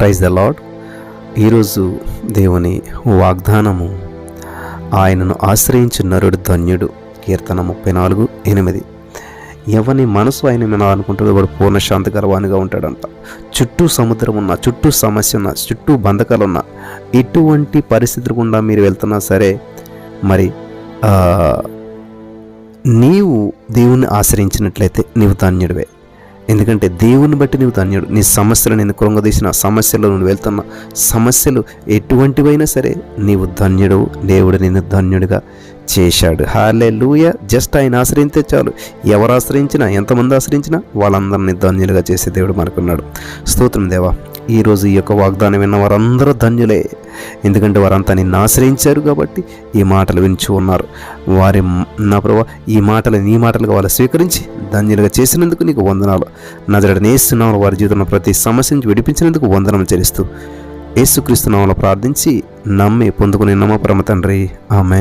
Praise the lord ఈరోజు దేవుని వాగ్దానము ఆయనను ఆశ్రయించిన నరుడు ధన్యుడు. కీర్తన ముప్పై నాలుగు ఎనిమిది. ఎవని మనసు ఆయన వినాలనుకుంటుందో వాడు పూర్ణ శాంతి గర్వానిగా ఉంటాడంట. చుట్టూ సముద్రం ఉన్న చుట్టూ సమస్య ఉన్న చుట్టూ బంధకాలు ఉన్న ఎటువంటి పరిస్థితులు గుండా మీరు వెళ్తున్నా సరే మరి నీవు దేవుణ్ణి ఆశ్రయించినట్లయితే నీవు ధన్యుడివే. ఎందుకంటే దేవుని బట్టి నీవు ధన్యుడు. నీ సమస్యలు నేను కృంగదీసిన సమస్యలు నువ్వు వెళ్తున్న. సమస్యలు ఎటువంటివైనా సరే నీవు ధన్యుడు. దేవుడు నిన్ను ధన్యుడిగా చేశాడు. హాలే లూయ జస్ట్ ఆయన ఆశ్రయించే చాలు. ఎవరు ఆశ్రయించినా ఎంతమంది ఆశ్రయించినా వాళ్ళందరినీ ధన్యులుగా చేసే దేవుడు మనకున్నాడు. స్తోత్రం దేవా. ఈరోజు ఈ యొక్క వాగ్దానం విన్న వారందరూ ధన్యులే. ఎందుకంటే వారంతా నిన్ను ఆశ్రయించారు కాబట్టి ఈ మాటలు వింటూ ఉన్నారు. వారి నా ప్రభా ఈ మాటలు నీ మాటలుగా వాళ్ళు స్వీకరించి ధన్యులుగా చేసినందుకు నీకు వందనాలు. నజరడ నేస్తున్నాము వారి జీవితంలో ప్రతి సమస్య నుంచి విడిపించినందుకు వందనం చెల్లిస్తూ యేసుక్రీస్తు నామములో ప్రార్థించి నమ్మి పొందుకుని నమ్మ పరమ తండ్రి. ఆమె